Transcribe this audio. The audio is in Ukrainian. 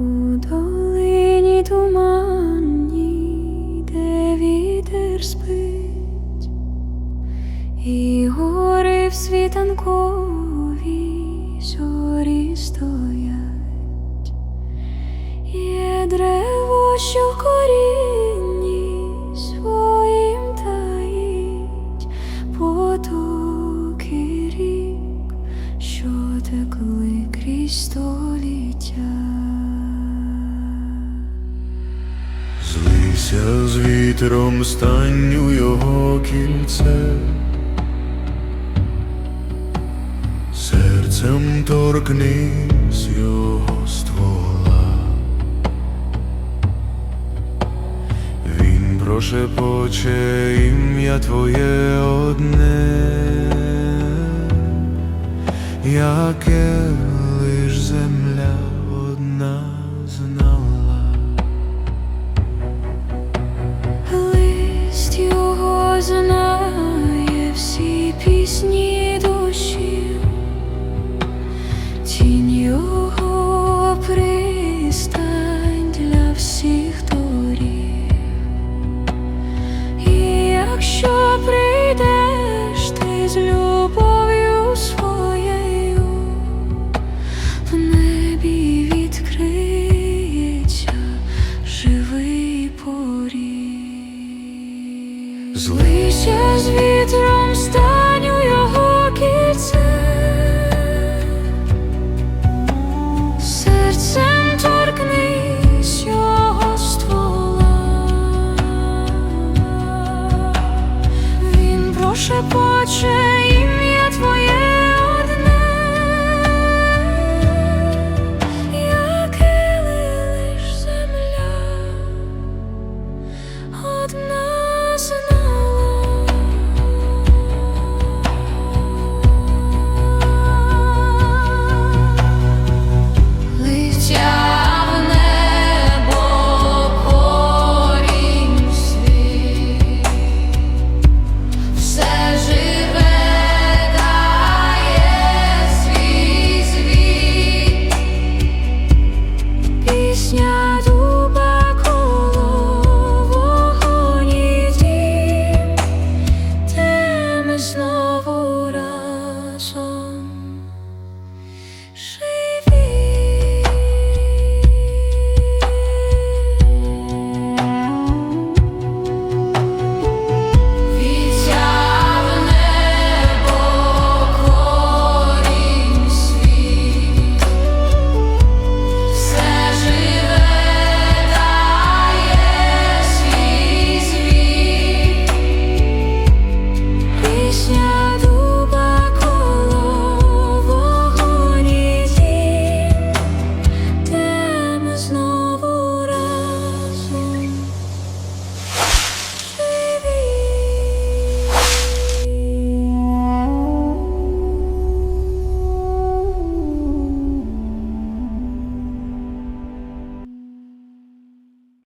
у долині туманні, вітер спить, і гори в світанковій стоять, є древо, що в своїм таїть, потоки рік, що текли крізь століття. Б'ється з вітром станню його кільце, серцем торкнись його ствола, він прошепоче ім'я твоє одне, яке лиш земля одна. прийдеш ти з любов'ю своєю, в небі відкриється живий поріг, злися з вітром. 却